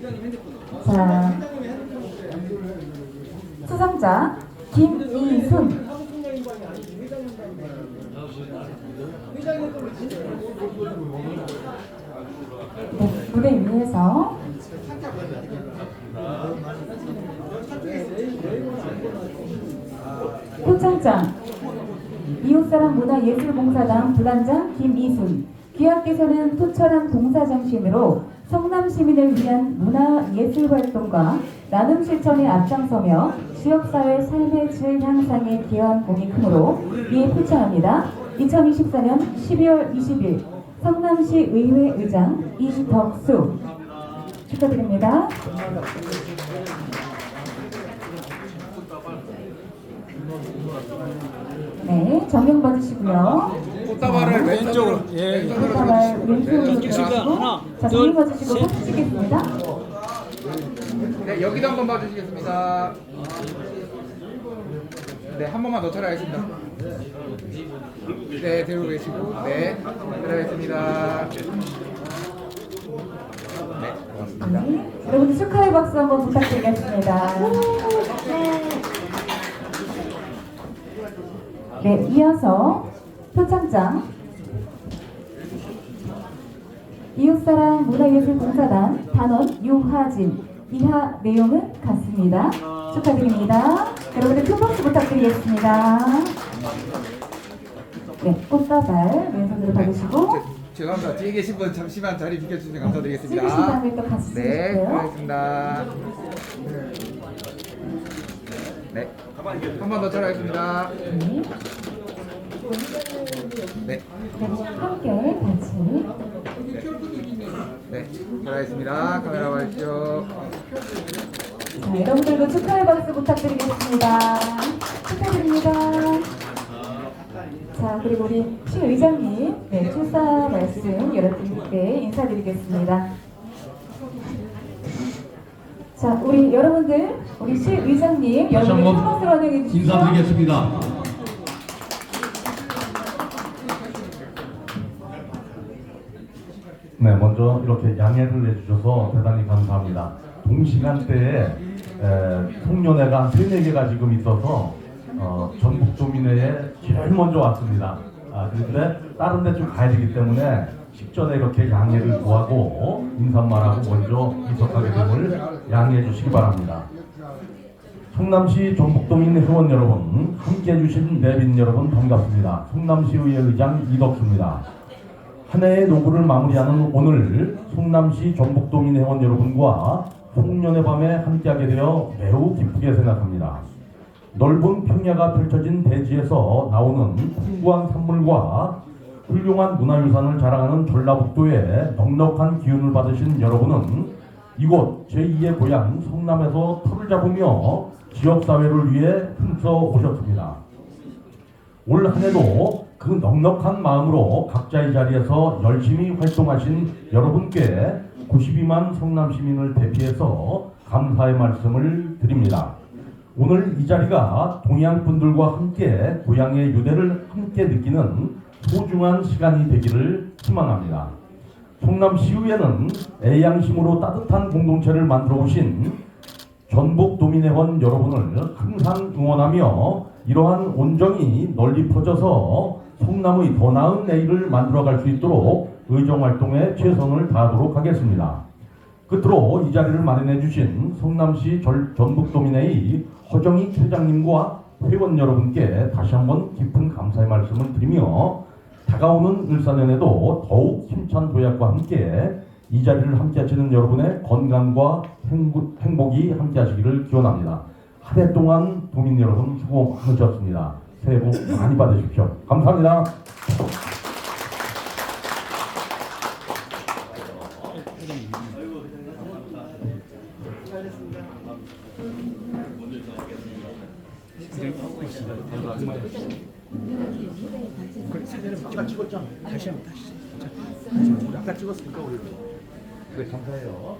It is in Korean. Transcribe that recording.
자, 수상자 김이순. 네, 무대 위에서 표창장 이웃사람 문화예술봉사단 부단장 김이순 귀하께서는 토철한 봉사 정신으로 성남 시민을 위한 문화 예술 활동과 나눔 실천에 앞장서며 지역사회 삶의 질 향상에 기여한 공이 크므로 이에 표창합니다. 2024년 12월 20일 성남시 의회 의장 이덕수 축하드립니다. 네, 정명 받으시고요. 꽃다발을 왼쪽으로 예. 꽃다발 왼손으로. 들어주시고 하나, 자, 둘, 정명 받으시고 셋. 손 주시겠습니다. 네 여기도 한번 봐주시겠습니다. 네 한 번만 더 촬영하겠습니다. 네 들고 계시고 네 촬영하겠습니다. 네 고맙습니다. 네, 여러분들 축하의 박수 한번 부탁드리겠습니다. 네, 이어서 표창장 이웃사랑 문화예술봉사단 단원 유하진 이하 내용은 같습니다. 축하드립니다. 여러분들 큰 박수 부탁드리겠습니다. 네, 꽃다발 왼손으로 받으시고 제- 죄송합니다. 뒤에 계신 분 잠시만 자리 비켜주시면 감사드리겠습니다. 찍으신 다음에 또 같이 네, 찍으실게요. 고맙습니다. 네, 한 번 더 촬영하겠습니다. 네. 네, 촬영하겠습니다. 카메라 봐주시죠. 자, 여러분들도 축하의 박수 부탁드리겠습니다. 축하드립니다. 자, 그리고 우리 시 의장님, 네, 출사 말씀 여러분께 인사드리겠습니다. 자, 우리 여러분들, 우리 시 의장님, 다시 여러분들 큰 한번 박수로 환영해 주시죠. 인사드리겠습니다. 네, 먼저 이렇게 양해를 해주셔서 대단히 감사합니다. 동시간대에 에, 송년회가 한 세네 개가 지금 있어서 어, 전국 도민회에 제일 먼저 왔습니다. 아, 그런데 다른 데 좀 가야 되기 때문에 식전에 이렇게 양해를 구하고 인사말하고 먼저 이석하게 됨을 양해해 주시기 바랍니다. 성남시 전북도민 회원 여러분, 함께 해주신 내빈 여러분 반갑습니다. 성남시의회 의장 이덕수입니다. 한 해의 노고를 마무리하는 오늘 성남시 전북도민 회원 여러분과 송년의 밤에 함께하게 되어 매우 기쁘게 생각합니다. 넓은 평야가 펼쳐진 대지에서 나오는 풍부한 산물과 훌륭한 문화유산을 자랑하는 전라북도의 넉넉한 기운을 받으신 여러분은 이곳 제2의 고향 성남에서 터를 잡으며 지역사회를 위해 힘써 오셨습니다. 올 한 해도 그 넉넉한 마음으로 각자의 자리에서 열심히 활동하신 여러분께 92만 성남 시민을 대피해서 감사의 말씀을 드립니다. 오늘 이 자리가 동양 분들과 함께 고향의 유대를 함께 느끼는 소중한 시간이 되기를 희망합니다. 성남시의회는 애양심으로 따뜻한 공동체를 만들어 오신 전북 도민회원 여러분을 항상 응원하며 이러한 온정이 널리 퍼져서 성남의 더 나은 내일을 만들어갈 수 있도록 의정활동에 최선을 다하도록 하겠습니다. 끝으로 이 자리를 마련해 주신 성남시 절- 전북도민회의 허정희 회장님과 회원 여러분께 다시 한번 깊은 감사의 말씀을 드리며 다가오는 일사년에도 더욱 힘찬 도약과 함께 이 자리를 함께 하시는 여러분의 건강과 행복, 행복 이 함께 하시기를 기원합니다. 한 해 동안 도민 여러분 수고 많으셨습니다. 새해 복 많이 받으십시오. 감사합니다. 네, 감사해요.